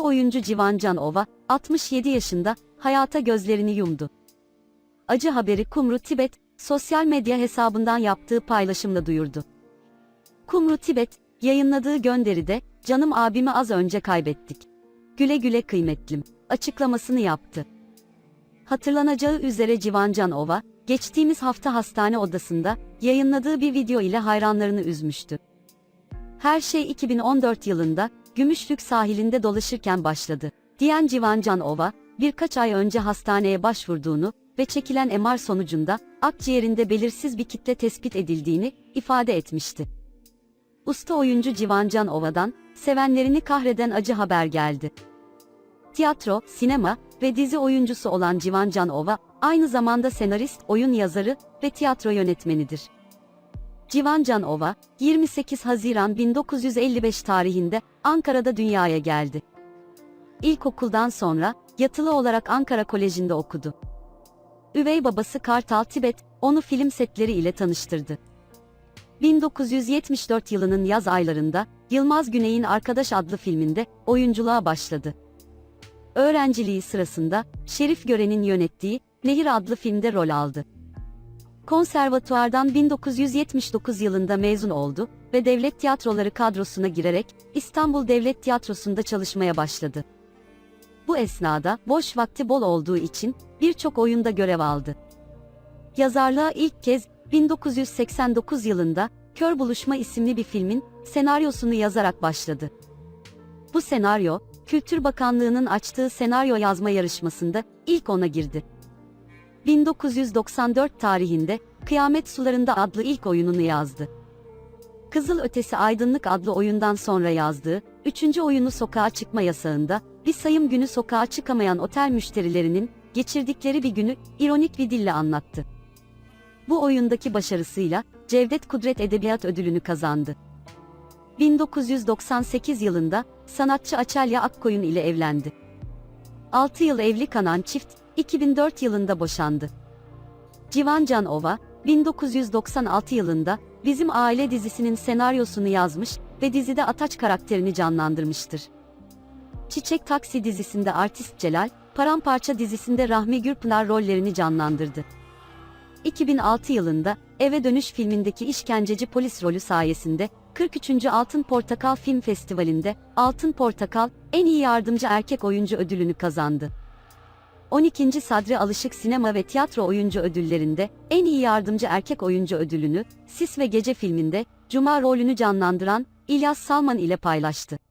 Ünlü oyuncu Civan Canova, 67 yaşında, hayata gözlerini yumdu. Acı haberi Kumru Tibet, sosyal medya hesabından yaptığı paylaşımla duyurdu. Kumru Tibet, yayınladığı gönderide, canım abimi az önce kaybettik. Güle güle kıymetlim, açıklamasını yaptı. Hatırlanacağı üzere Civan Canova, geçtiğimiz hafta hastane odasında, yayınladığı bir video ile hayranlarını üzmüştü. Her şey 2014 yılında, Gümüşlük sahilinde dolaşırken başladı. Diyen Civan Canova, birkaç ay önce hastaneye başvurduğunu ve çekilen MR sonucunda akciğerinde belirsiz bir kitle tespit edildiğini ifade etmişti. Usta oyuncu Civan Canova'dan sevenlerini kahreden acı haber geldi. Tiyatro, sinema ve dizi oyuncusu olan Civan Canova, aynı zamanda senarist, oyun yazarı ve tiyatro yönetmenidir. Civan Canova, 28 Haziran 1955 tarihinde Ankara'da dünyaya geldi. İlkokuldan sonra yatılı olarak Ankara Koleji'nde okudu. Üvey babası Kartal Tibet, onu film setleri ile tanıştırdı. 1974 yılının yaz aylarında Yılmaz Güney'in Arkadaş adlı filminde oyunculuğa başladı. Öğrenciliği sırasında Şerif Gören'in yönettiği Nehir adlı filmde rol aldı. Konservatuardan 1979 yılında mezun oldu ve devlet tiyatroları kadrosuna girerek İstanbul Devlet Tiyatrosu'nda çalışmaya başladı. Bu esnada boş vakti bol olduğu için birçok oyunda görev aldı. Yazarlığa ilk kez 1989 yılında Kör Buluşma isimli bir filmin senaryosunu yazarak başladı. Bu senaryo, Kültür Bakanlığı'nın açtığı senaryo yazma yarışmasında ilk ona girdi. 1994 tarihinde Kıyamet Sularında adlı ilk oyununu yazdı. Kızıl Ötesi Aydınlık adlı oyundan sonra yazdığı, üçüncü oyunu Sokağa Çıkma Yasağında, bir sayım günü sokağa çıkamayan otel müşterilerinin geçirdikleri bir günü ironik bir dille anlattı. Bu oyundaki başarısıyla Cevdet Kudret Edebiyat Ödülünü kazandı. 1998 yılında sanatçı Açelya Akkoyun ile evlendi. 6 yıl evli kalan çift 2004 yılında boşandı. Civan Canova 1996 yılında Bizim Aile dizisinin senaryosunu yazmış ve dizide Ataç karakterini canlandırmıştır. Çiçek Taksi dizisinde artist Celal, Paramparça dizisinde Rahmi Gürpınar rollerini canlandırdı. 2006 yılında Eve Dönüş filmindeki işkenceci polis rolü sayesinde 43. Altın Portakal Film Festivali'nde Altın Portakal en iyi yardımcı erkek oyuncu ödülünü kazandı. 12. Sadri Alışık Sinema ve Tiyatro Oyuncu Ödülleri'nde en iyi yardımcı erkek oyuncu ödülünü Sis ve Gece filminde Cuma rolünü canlandıran İlyas Salman ile paylaştı.